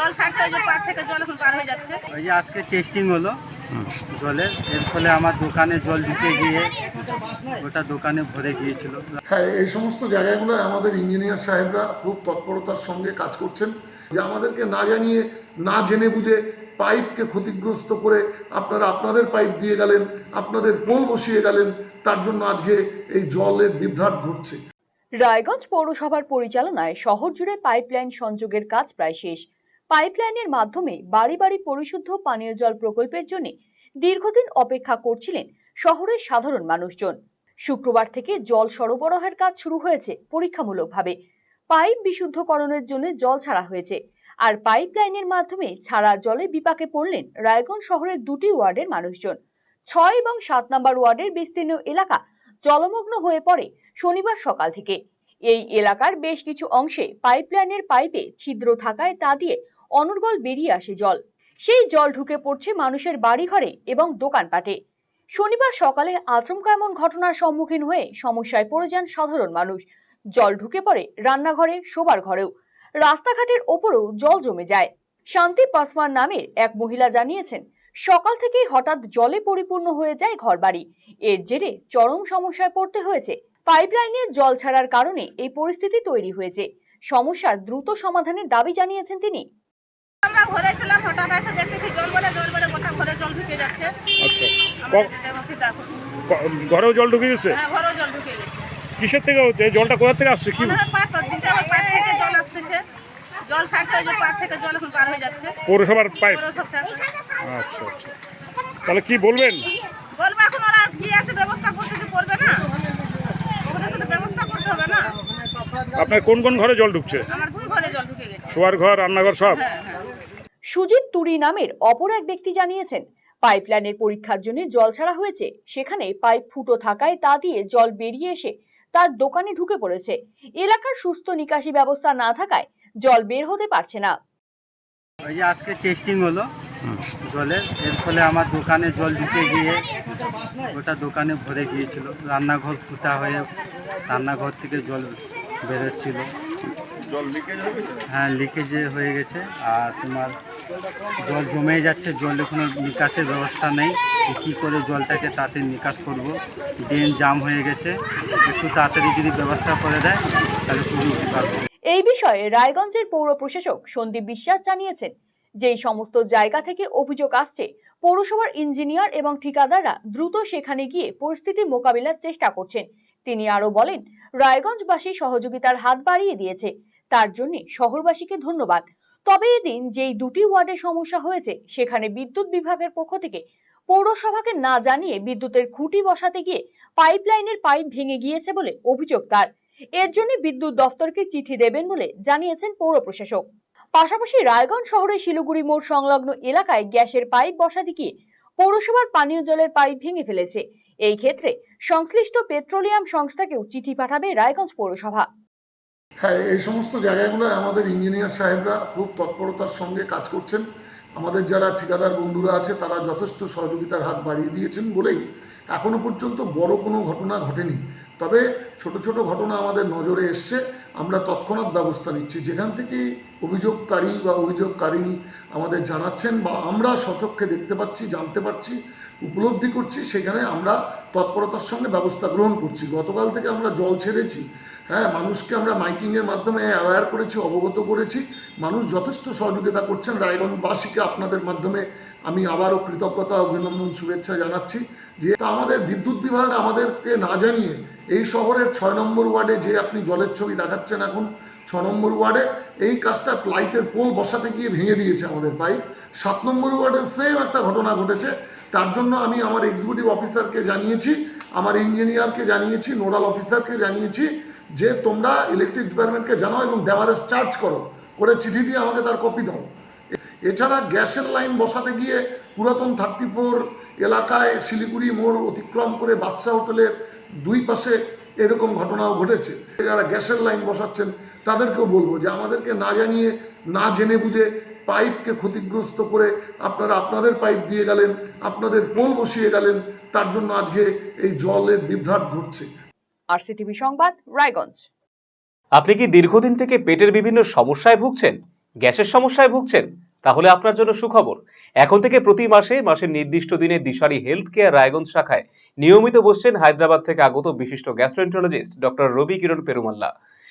জল ছাড়ছে ওই যে পার থেকে জল এখন পার হয়ে যাচ্ছে। ওই যে আজকে টেস্টিং হলো জলের এর ফলে আমার দোকানে জল ঢুকে গিয়ে ওটা দোকানে ভরে গিয়েছিল। হ্যাঁ এই সমস্ত জায়গাগুলো আমাদের ইঞ্জিনিয়ার সাহেবরা খুব তৎপরতার সঙ্গে কাজ করছেন। যে আমাদেরকে না জানিয়ে না জেনে বুঝে পাইপকে ক্ষতিগ্রস্ত করে আপনারা আপনাদের পাইপ দিয়ে গেলেন আপনাদের পোল বসিয়ে গেলেন তার জন্য আজকে এই জলের বিভ্রাট ঘটছে। রায়গঞ্জ পৌরসভার পরিচালনায় শহর জুড়ে পাইপলাইন সংযোগের কাজ প্রায় শেষ। পাইপলাইনের মাধ্যমে বাড়ি বাড়ি পরিশুদ্ধ পানীয় জল প্রকল্পের জন্য দীর্ঘদিন অপেক্ষা করছিলেন শহরের সাধারণ মানুষজন। শুক্রবার থেকে জল সরবরাহের কাজ শুরু হয়েছে পরীক্ষামূলকভাবে। পাইপ বিশুদ্ধকরণের জন্য জল ছাড়া হয়েছে আর পাইপলাইনের মাধ্যমে ছাড়া জলে বিপাকে পড়লেন রায়গঞ্জ শহরের দুটি ওয়ার্ডের মানুষজন। ছয় এবং সাত নম্বর ওয়ার্ডের বিস্তীর্ণ এলাকা জলমগ্ন হয়ে পড়ে শনিবার সকাল থেকে। এই এলাকার বেশ কিছু অংশে পাইপলাইনের পাইপে ছিদ্র থাকায় তা দিয়ে অনর্গল বেরিয়ে আসে জল। সেই জল ঢুকে পড়ছে মানুষের বাড়িঘরে এবং দোকানপাটে। শনিবার সকালে আচমকা এমন ঘটনার সম্মুখীন হয়ে সমস্যায় পড়ে যান সাধারণ মানুষ। জল ঢুকে পড়ে রান্নাঘরে, শোবার ঘরেও। রাস্তাঘাটের ওপরেও জল জমে যায়। শান্তি পাসওয়ান নামের এক মহিলা জানিয়েছেন, সকাল থেকেই হঠাৎ জলে পরিপূর্ণ হয়ে যায় ঘরবাড়ি। এর জেরে চরম সমস্যায় পড়তে হয়েছে। পাইপলাইনে জল ছাড়ার কারণে এই পরিস্থিতি তৈরি হয়েছে। সমস্যার দ্রুত সমাধানের দাবি জানিয়েছেন তিনি। আমরা ঘরে ছিলাম হঠাৎ এসে দেখতেছি জল বলে জল বলে গোটা ঘরে জল ঢুকে যাচ্ছে। আচ্ছা। ঘরেও জল ঢুকে গেছে? হ্যাঁ ঘরেও জল ঢুকে গেছে। কিসের থেকে হচ্ছে? জলটা কোথা থেকে আসছে? কি থেকে জল আসতেছে। জল ছাড়ছে ওই যে থেকে জল এখন পার হয়ে যাচ্ছে। পৌরসভার পাইপ? আচ্ছা আচ্ছা। তাহলে কি বলবেন? বলব এখন ওরা কি আছে ব্যবস্থা করতেছে করবে না? আপনার কোন কোন ঘরে জল ঢুকছে? শোয়ার ঘর রান্নাঘর সব? হ্যাঁ হ্যাঁ। সুজিত তুরি নামের অপর এক ব্যক্তি জানিয়েছেন পাইপলাইনের পরীক্ষার জন্য জল ছাড়া হয়েছে সেখানে পাইপ ফুটো থাকায় তা দিয়ে জল বেরিয়ে এসে তার দোকানে ঢুকে পড়েছে। এলাকার সুস্থ নিকাশি ব্যবস্থা না থাকায় জল বের হতে পারছে না। ওই যে আজকে টেস্টিং হলো জলের এর ফলে আমার দোকানে জল ঢুকে গিয়ে ওটা দোকানে ভরে গিয়েছিল। রান্নাঘর ফুটা হয়ে রান্নাঘর থেকে জল বেরোচ্ছিল। হ্যাঁ লিকেজে হয়ে গেছে। আর তোমার জল জমে যাচ্ছে জলের কোনো নিকাশের ব্যবস্থা নেই। কী করে জলটাকে তাতে নিকাশ করব? ড্রেন জাম হয়ে গেছে। একটু তাড়াতাড়ি যদি ব্যবস্থা করে দেয়, তাহলে খুবই উপকার এই বিষয়ে রায়গঞ্জের পৌর প্রশাসক সন্দীপ বিশ্বাস জানিয়েছেন, যেই সমস্ত জায়গা থেকে অভিযোগ আসছে, পৌরসভার ইঞ্জিনিয়ার এবং ঠিকাদাররা দ্রুত সেখানে গিয়ে পরিস্থিতি মোকাবিলার চেষ্টা করছেন। তিনি আরও বলেন, রায়গঞ্জবাসী সহযোগিতার হাত বাড়িয়ে দিয়েছে। তার জন্য শহরবাসীকে ধন্যবাদ। তবে এদিন যেই দুটি ওয়ার্ডে সমস্যা হয়েছে, সেখানে বিদ্যুৎ বিভাগের পক্ষ থেকে পৌরসভাকে না জানিয়ে বিদ্যুতের খুঁটি বসাতে গিয়ে পাইপলাইনের পাইপ ভেঙে গিয়েছে বলে অভিযোগ তার। এর জন্য বিদ্যুৎ দফতরকে চিঠি দেবেন বলে জানিয়েছেন পৌর প্রশাসক। পাশাপাশি রায়গঞ্জ শহরের শিলিগুড়ি মোড় সংলগ্ন এলাকায় গ্যাসের পাইপ বসাতে গিয়ে পৌরসভার পানীয় জলের পাইপ ভেঙে ফেলেছে। এই ক্ষেত্রে সংশ্লিষ্ট পেট্রোলিয়াম সংস্থাকেও চিঠি পাঠাবে রায়গঞ্জ পৌরসভা। হ্যাঁ এই সমস্ত জায়গাগুলো আমাদের ইঞ্জিনিয়ার সাহেবরা খুব তৎপরতার সঙ্গে কাজ করছেন। আমাদের যারা ঠিকাদার বন্ধুরা আছে, তারা যথেষ্ট সহযোগিতার হাত বাড়িয়ে দিয়েছেন বলেই এখনও পর্যন্ত বড় কোনো ঘটনা ঘটেনি। তবে ছোট ছোট ঘটনা আমাদের নজরে এসছে, আমরা তৎক্ষণাৎ ব্যবস্থা নিচ্ছি। যেখান থেকে অভিযোগকারী বা অভিযোগকারিনী আমাদের জানাচ্ছেন বা আমরা সচক্ষে দেখতে পাচ্ছি, জানতে পারছি উপলব্ধি করছি, সেখানে আমরা তৎপরতার সঙ্গে ব্যবস্থা গ্রহণ করছি। গতকাল থেকে আমরা জল ছেড়েছি হ্যাঁ মানুষকে আমরা মাইকিংয়ের মাধ্যমে অ্যাওয়্যার করেছি, অবগত করেছি। মানুষ যথেষ্ট সহযোগিতা করছেন। রায়গঞ্জবাসীকে আপনাদের মাধ্যমে আমি আবারও কৃতজ্ঞতা, অভিনন্দন, শুভেচ্ছা জানাচ্ছি যে আমাদের বিদ্যুৎ বিভাগ আমাদেরকে না জানিয়ে এই শহরের ছয় নম্বর ওয়ার্ডে যে আপনি জলের ছবি দেখাচ্ছেন এখন, ছ নম্বর ওয়ার্ডে এই কাজটা লাইটের পোল বসাতে গিয়ে ভেঙে দিয়েছে আমাদের পাইপ। সাত নম্বর ওয়ার্ডে সেম একটা ঘটনা ঘটেছে। তার জন্য আমি আমার এক্সিকিউটিভ অফিসারকে জানিয়েছি, আমার ইঞ্জিনিয়ারকে জানিয়েছি নোডাল অফিসারকে জানিয়েছি যে তোমরা ইলেকট্রিক ডিপার্টমেন্টকে জানাও এবং ড্যামারেজ চার্জ করো, করে চিঠি দিয়ে আমাকে তার কপি দাও। এছাড়া গ্যাসের লাইন বসাতে গিয়ে পুরাতন থার্টি ফোর এলাকায় শিলিগুড়ি মোড় অতিক্রম করে বাদশা হোটেলের দুই পাশে এরকম ঘটনাও ঘটেছে। যারা গ্যাসের লাইন বসাচ্ছেন, তাদেরকেও বলব যে আমাদেরকে না জানিয়ে, না জেনে বুঝে পাইপকে ক্ষতিগ্রস্ত করে আপনারা আপনাদের পাইপ দিয়ে গেলেন আপনাদের পোল বসিয়ে গেলেন তার জন্য আজকে এই জলের বিভ্রাট ঘটছে। আরসিটিভি সংবাদ রায়গঞ্জ। আপনি কি দীর্ঘদিন থেকে পেটের বিভিন্ন সমস্যায় ভুগছেন? গ্যাসের সমস্যায় ভুগছেন? তাহলে আপনার জন্য সুখবর। এখন থেকে প্রতি মাসে মাসের নির্দিষ্ট দিনে দিশারি হেলথ কেয়ার রায়গঞ্জ শাখায় নিয়মিত বসছেন হায়দ্রাবাদ থেকে আগত বিশিষ্ট গ্যাস্ট্রোএন্টারোলজিস্ট ডক্টর রবি কিরণ পেরুমাল্লা।